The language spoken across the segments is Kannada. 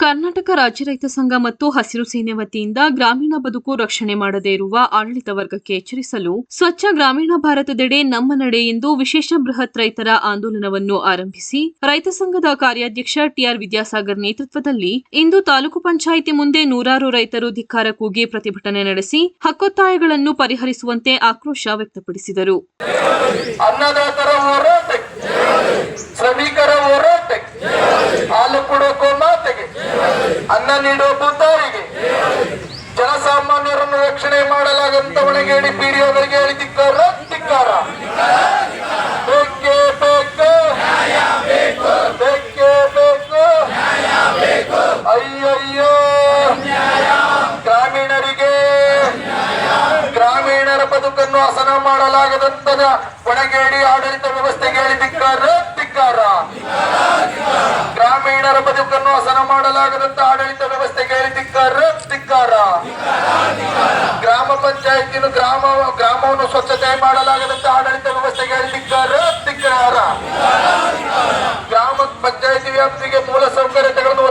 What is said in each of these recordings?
ಕರ್ನಾಟಕ ರಾಜ್ಯ ರೈತ ಸಂಘ ಮತ್ತು ಹಸಿರು ಸೇನೆ ವತಿಯಿಂದ ಗ್ರಾಮೀಣ ಬದುಕು ರಕ್ಷಣೆ ಮಾಡದೇ ಇರುವ ಆಡಳಿತ ವರ್ಗಕ್ಕೆ ಎಚ್ಚರಿಸಲು ಸ್ವಚ್ಛ ಗ್ರಾಮೀಣ ಭಾರತದೆಡೆ ನಮ್ಮ ನಡೆ ಎಂದು ವಿಶೇಷ ಬೃಹತ್ ರೈತರ ಆಂದೋಲನವನ್ನು ಆರಂಭಿಸಿ ರೈತ ಸಂಘದ ಕಾರ್ಯಾಧ್ಯಕ್ಷ ಟಿಆರ್ ವಿದ್ಯಾಸಾಗರ್ ನೇತೃತ್ವದಲ್ಲಿ ಇಂದು ತಾಲೂಕು ಪಂಚಾಯಿತಿ ಮುಂದೆ ನೂರಾರು ರೈತರು ಧಿಕ್ಕಾರ ಕೂಗಿ ಪ್ರತಿಭಟನೆ ನಡೆಸಿ ಹಕ್ಕೊತ್ತಾಯಗಳನ್ನು ಪರಿಹರಿಸುವಂತೆ ಆಕ್ರೋಶ ವ್ಯಕ್ತಪಡಿಸಿದರು ಅನ್ನದಾತರ ಹೋರಾಟಕ್ಕೆ ಶ್ರಮಿಕರ ಹೋರಾಟಕ್ಕೆ ಹಾಲು ಕೊಡೋ ಗೋಮಾತೆಗೆ ಅನ್ನ ನೀಡೋ ಭೂತಾರಿಗೆ ಜನಸಾಮಾನ್ಯರನ್ನು ಧಿಕ್ಕಾರ ಧಿಕ್ಕಾರ ಬೇಕೇ. ಅಯ್ಯಯ್ಯೋ. ಗ್ರಾಮೀಣರಿಗೆ, ಗ್ರಾಮೀಣರ ಬದುಕನ್ನು ಹಸನ ಮಾಡಲಾಗದಂತದ ಒಣಗೇಡಿ ಆಡಳಿತ ವ್ಯವಸ್ಥೆಗೆ ಹೇಳಿ ಧಿಕ್ಕಾರ ಧಿಕ್ಕಾರ ಗ್ರಾಮೀಣರ ಬದುಕನ್ನು ಹಸನ ಹೇಳಿ ಧಿಕ್ಕಾರ ಧಿಕ್ಕಾರ ಗ್ರಾಮ ಪಂಚಾಯತಿನ ಗ್ರಾಮ, ಗ್ರಾಮವನ್ನು ಸ್ವಚ್ಛತೆ ಮಾಡಲಾಗದಂತ ಆಡಳಿತ ವ್ಯವಸ್ಥೆ ಕೇಳಿ ಧಿಕ್ಕಾರ ಧಿಕ್ಕಾರ ಗ್ರಾಮ ಪಂಚಾಯತಿ ವ್ಯಾಪ್ತಿಗೆ ಮೂಲ ಸೌಕರ್ಯತೆಗಳನ್ನು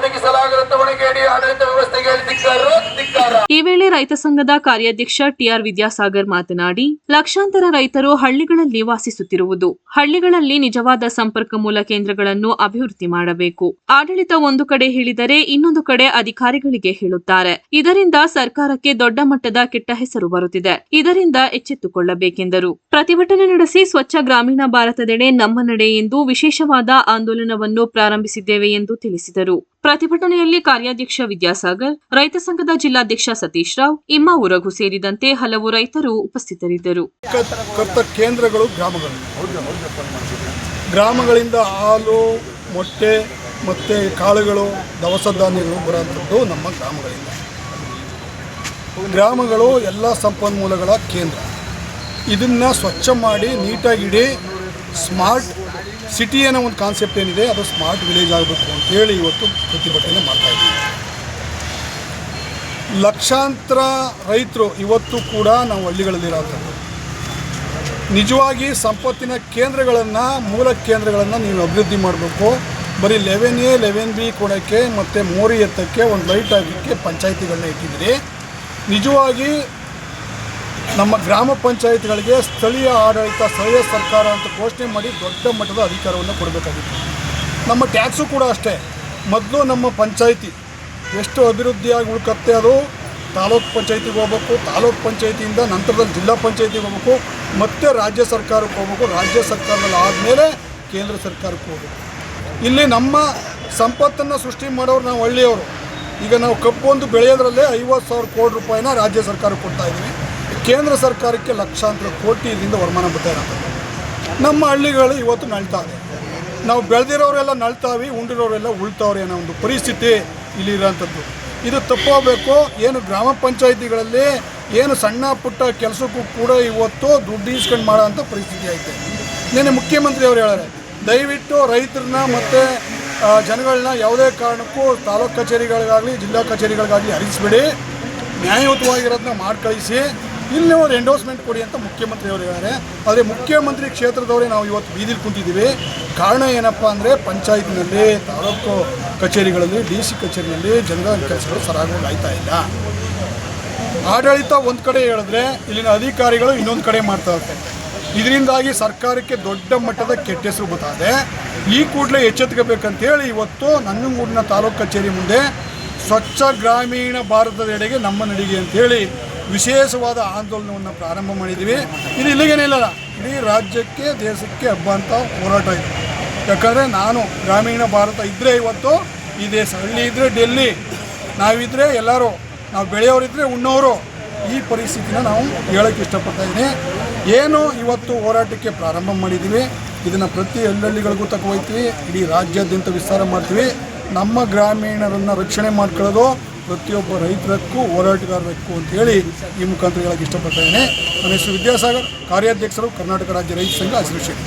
ಈ ವೇಳೆ ರೈತ ಸಂಘದ ಕಾರ್ಯಾಧ್ಯಕ್ಷ ಟಿಆರ್ ವಿದ್ಯಾಸಾಗರ್ ಮಾತನಾಡಿ, ಲಕ್ಷಾಂತರ ರೈತರು ಹಳ್ಳಿಗಳಲ್ಲಿ ವಾಸಿಸುತ್ತಿರುವುದು, ಹಳ್ಳಿಗಳಲ್ಲಿ ನಿಜವಾದ ಸಂಪರ್ಕ ಮೂಲ ಕೇಂದ್ರಗಳನ್ನು ಅಭಿವೃದ್ಧಿ ಮಾಡಬೇಕು. ಆಡಳಿತ ಒಂದು ಕಡೆ ಹೇಳಿದರೆ ಇನ್ನೊಂದು ಕಡೆ ಅಧಿಕಾರಿಗಳಿಗೆ ಹೇಳುತ್ತಾರೆ. ಇದರಿಂದ ಸರ್ಕಾರಕ್ಕೆ ದೊಡ್ಡ ಮಟ್ಟದ ಕೆಟ್ಟ ಹೆಸರು ಬರುತ್ತಿದೆ. ಇದರಿಂದ ಎಚ್ಚೆತ್ತುಕೊಳ್ಳಬೇಕೆಂದರು. ಪ್ರತಿಭಟನೆ ನಡೆಸಿ ಸ್ವಚ್ಛ ಗ್ರಾಮೀಣ ಭಾರತದೆಡೆ ನಮ್ಮ ನಡೆ ಎಂದು ವಿಶೇಷವಾದ ಆಂದೋಲನವನ್ನು ಪ್ರಾರಂಭಿಸಿದ್ದೇವೆ ಎಂದು ತಿಳಿಸಿದರು. ಪ್ರತಿಭಟನೆಯಲ್ಲಿ ಕಾರ್ಯಾಧ್ಯಕ್ಷ ವಿದ್ಯಾಸಾಗರ್, ರೈತ ಸಂಘದ ಜಿಲ್ಲಾಧ್ಯಕ್ಷ ಸತೀಶ್ ರಾವ್, ಇಮ್ಮ ಉರಗು ಸೇರಿದಂತೆ ಹಲವು ರೈತರು ಉಪಸ್ಥಿತರಿದ್ದರು. ಕೇಂದ್ರಗಳು ಗ್ರಾಮಗಳು. ಗ್ರಾಮಗಳಿಂದ ಹಾಲು, ಮೊಟ್ಟೆ ಮತ್ತು ಕಾಳುಗಳು, ದವಸ ಧಾನ್ಯಗಳು ಬರುವಂಥದ್ದು ನಮ್ಮ ಗ್ರಾಮಗಳಿಂದ. ಗ್ರಾಮಗಳು ಎಲ್ಲ ಸಂಪನ್ಮೂಲಗಳ ಕೇಂದ್ರ. ಇದನ್ನು ಸ್ವಚ್ಛ ಮಾಡಿ ನೀಟಾಗಿಡಿ ಸ್ಮಾರ್ಟ್ ಸಿಟಿ ಅನ್ನೋ ಒಂದು ಕಾನ್ಸೆಪ್ಟ್ ಏನಿದೆ, ಅದು ಸ್ಮಾರ್ಟ್ ವಿಲೇಜ್ ಆಗಬೇಕು ಅಂತೇಳಿ ಇವತ್ತು ಪ್ರತಿಭಟನೆ ಮಾಡ್ತಾ ಇದ್ದೀವಿ ಲಕ್ಷಾಂತರ ರೈತರು ಇವತ್ತು ಕೂಡ ನಾವು ಹಳ್ಳಿಗಳಲ್ಲಿರೋಂಥದ್ದು ನಿಜವಾಗಿ ಸಂಪತ್ತಿನ ಕೇಂದ್ರಗಳನ್ನು, ಮೂಲ ಕೇಂದ್ರಗಳನ್ನು ನೀವು ಅಭಿವೃದ್ಧಿ ಮಾಡಬೇಕು. ಬರೀ ಲೆವೆನ್ ಎ, ಲೆವೆನ್ ಬಿ ಕೊಡೋಕ್ಕೆ ಮತ್ತು ಮೋರಿ ಎತ್ತಕ್ಕೆ ಒಂದು ಲೈಟ್ ಆಗಲಿಕ್ಕೆ ಪಂಚಾಯಿತಿಗಳನ್ನ ಇಟ್ಟಿದ್ದೀರಿ. ನಿಜವಾಗಿ ನಮ್ಮ ಗ್ರಾಮ ಪಂಚಾಯತ್ಗಳಿಗೆ ಸ್ಥಳೀಯ ಆಡಳಿತ, ಸ್ಥಳೀಯ ಸರ್ಕಾರ ಅಂತ ಘೋಷಣೆ ಮಾಡಿ ದೊಡ್ಡ ಮಟ್ಟದ ಅಧಿಕಾರವನ್ನು ಕೊಡಬೇಕಾಗಿತ್ತು. ನಮ್ಮ ಟ್ಯಾಕ್ಸು ಕೂಡ ಅಷ್ಟೇ. ಮೊದಲು ನಮ್ಮ ಪಂಚಾಯಿತಿ ಎಷ್ಟು ಅಭಿವೃದ್ಧಿಯಾಗಿ ಉಳ್ಕತ್ತೆ ಅದು ತಾಲೂಕು ಪಂಚಾಯತಿಗೆ ಹೋಗ್ಬೇಕು, ತಾಲೂಕು ಪಂಚಾಯತಿಯಿಂದ ನಂತರದಲ್ಲಿ ಜಿಲ್ಲಾ ಪಂಚಾಯತಿಗೆ ಹೋಗ್ಬೇಕು, ಮತ್ತೆ ರಾಜ್ಯ ಸರ್ಕಾರಕ್ಕೆ ಹೋಗ್ಬೇಕು, ರಾಜ್ಯ ಸರ್ಕಾರದಲ್ಲಿ ಆದಮೇಲೆ ಕೇಂದ್ರ ಸರ್ಕಾರಕ್ಕೆ ಹೋಗ್ಬೇಕು. ಇಲ್ಲಿ ನಮ್ಮ ಸಂಪತ್ತನ್ನು ಸೃಷ್ಟಿ ಮಾಡೋರು ನಾವು ಹಳ್ಳಿಯವರು. ಈಗ ನಾವು ಕಬ್ಬು ಒಂದು ಬೆಳೆಯೋದ್ರಲ್ಲೇ ಐವತ್ತು ಸಾವಿರ ಕೋಟಿ ರೂಪಾಯಿನ ರಾಜ್ಯ ಸರ್ಕಾರಕ್ಕೆ ಕೊಡ್ತಾ ಇದ್ದೀವಿ. ಕೇಂದ್ರ ಸರ್ಕಾರಕ್ಕೆ ಲಕ್ಷಾಂತರ ಕೋಟಿ ಇದರಿಂದ ವರಮಾನ ಬರ್ತಾ ನಮ್ಮ ಹಳ್ಳಿಗಳು ಇವತ್ತು ನಳ್ತಾ ನಾವು ಬೆಳೆದಿರೋರೆಲ್ಲ ನಳ್ತಾವಿ ಉಂಡಿರೋರೆಲ್ಲ ಉಳ್ತಾವ್ರೆ ಅನ್ನೋ ಒಂದು ಪರಿಸ್ಥಿತಿ ಇಲ್ಲಿ ಇರೋಂಥದ್ದು. ಇದು ತಪ್ಪೋಗಬೇಕು. ಏನು ಗ್ರಾಮ ಪಂಚಾಯಿತಿಗಳಲ್ಲಿ ಏನು ಸಣ್ಣ ಪುಟ್ಟ ಕೆಲಸಕ್ಕೂ ಕೂಡ ಇವತ್ತು ದುಡ್ಡು ಈಸ್ಕೊಂಡು ಮಾಡೋ ಅಂಥ ಪರಿಸ್ಥಿತಿ ಐತೆ. ನಿನ್ನೆ ಮುಖ್ಯಮಂತ್ರಿ ಅವರು ಹೇಳ್ಯಾರೆ ದಯವಿಟ್ಟು ರೈತರನ್ನ ಮತ್ತು ಜನಗಳನ್ನ ಯಾವುದೇ ಕಾರಣಕ್ಕೂ ತಾಲೂಕು ಕಚೇರಿಗಳಿಗಾಗಲಿ, ಜಿಲ್ಲಾ ಕಚೇರಿಗಳಿಗಾಗಲಿ ಹರಿಸ್ಬೇಡಿ. ನ್ಯಾಯಯುತವಾಗಿರೋದನ್ನ ಮಾಡಿ ಕಳಿಸಿ ಇಲ್ಲಿ ಒಂದು ಎಂಡೋಸ್ಮೆಂಟ್ ಕೊಡಿ ಅಂತ ಮುಖ್ಯಮಂತ್ರಿಯವರು ಇದ್ದಾರೆ. ಆದರೆ ಮುಖ್ಯಮಂತ್ರಿ ಕ್ಷೇತ್ರದವರೇ ನಾವು ಇವತ್ತು ಬೀದಿಲಿ ಕುಂತಿದ್ದೀವಿ. ಕಾರಣ ಏನಪ್ಪ ಅಂದರೆ ಪಂಚಾಯತ್ನಲ್ಲಿ, ತಾಲೂಕು ಕಚೇರಿಗಳಲ್ಲಿ, ಡಿ ಸಿ ಕಚೇರಿಯಲ್ಲಿ ಜನರ ಕೆಲಸಗಳು ಸರಾಗವಾಗಿ ಆಯ್ತಾ ಇಲ್ಲ. ಆಡಳಿತ ಒಂದು ಕಡೆ ಹೇಳಿದ್ರೆ ಇಲ್ಲಿನ ಅಧಿಕಾರಿಗಳು ಇನ್ನೊಂದು ಕಡೆ ಮಾಡ್ತಾ ಇರ್ತಾರೆ. ಇದರಿಂದಾಗಿ ಸರ್ಕಾರಕ್ಕೆ ದೊಡ್ಡ ಮಟ್ಟದ ಕೆಟ್ಟ ಹೆಸರು ಬರ್ತಾದೆ ಈ ಕೂಡಲೇ ಎಚ್ಚೆತ್ಕೋಬೇಕಂತೇಳಿ ಇವತ್ತು ನಂಜನಗೂಡಿನ ತಾಲೂಕು ಕಚೇರಿ ಮುಂದೆ ಸ್ವಚ್ಛ ಗ್ರಾಮೀಣ ಭಾರತದೆಡೆಗೆ ನಮ್ಮ ನಡಿಗೆ ಅಂತೇಳಿ ವಿಶೇಷವಾದ ಆಂದೋಲನವನ್ನು ಪ್ರಾರಂಭ ಮಾಡಿದ್ದೀವಿ ಇದು ಇಲ್ಲಿಗೇನೆ ಇಲ್ಲ ಇಡೀ ರಾಜ್ಯಕ್ಕೆ, ದೇಶಕ್ಕೆ ಹಬ್ಬ ಅಂತ ಹೋರಾಟ ಇದೆ. ಯಾಕಂದರೆ ನಾನು ಗ್ರಾಮೀಣ ಭಾರತ ಇದ್ದರೆ ಇವತ್ತು, ಈ ದೇಶ, ಹಳ್ಳಿ ಇದ್ದರೆ ಡೆಲ್ಲಿ ನಾವಿದ್ದರೆ ಎಲ್ಲರೂ, ನಾವು ಬೆಳೆಯೋರಿದ್ದರೆ ಉಣ್ಣೋರು, ಈ ಪರಿಸ್ಥಿತಿನ ನಾವು ಹೇಳೋಕ್ಕೆ ಇಷ್ಟಪಡ್ತಾ ಏನು ಇವತ್ತು ಹೋರಾಟಕ್ಕೆ ಪ್ರಾರಂಭ ಮಾಡಿದ್ದೀವಿ ಇದನ್ನು ಪ್ರತಿ ಹಳ್ಳಿಗಳಿಗೂ ತಗೋಯ್ತೀವಿ ಇಡೀ ರಾಜ್ಯಾದ್ಯಂತ ವಿಸ್ತಾರ ಮಾಡ್ತೀವಿ. ನಮ್ಮ ಗ್ರಾಮೀಣರನ್ನು ರಕ್ಷಣೆ ಮಾಡ್ಕೊಳ್ಳೋದು ಪ್ರತಿಯೊಬ್ಬ ರೈತರಕ್ಕೂ, ಹೋರಾಟಗಾರರಕ್ಕೂ ಅಂತೇಳಿ ಈ ಮುಖಾಂತರ ಹೇಳಕ್ಕೆ ಇಷ್ಟಪಡ್ತಾ ಇದ್ದೇನೆ. ನನ್ನ ಹೆಸರು ವಿದ್ಯಾಸಾಗರ್, ಕಾರ್ಯಾಧ್ಯಕ್ಷರು ಕರ್ನಾಟಕ ರಾಜ್ಯ ರೈತ ಸಂಘ ಅಸೋಸಿಯೇಟ್.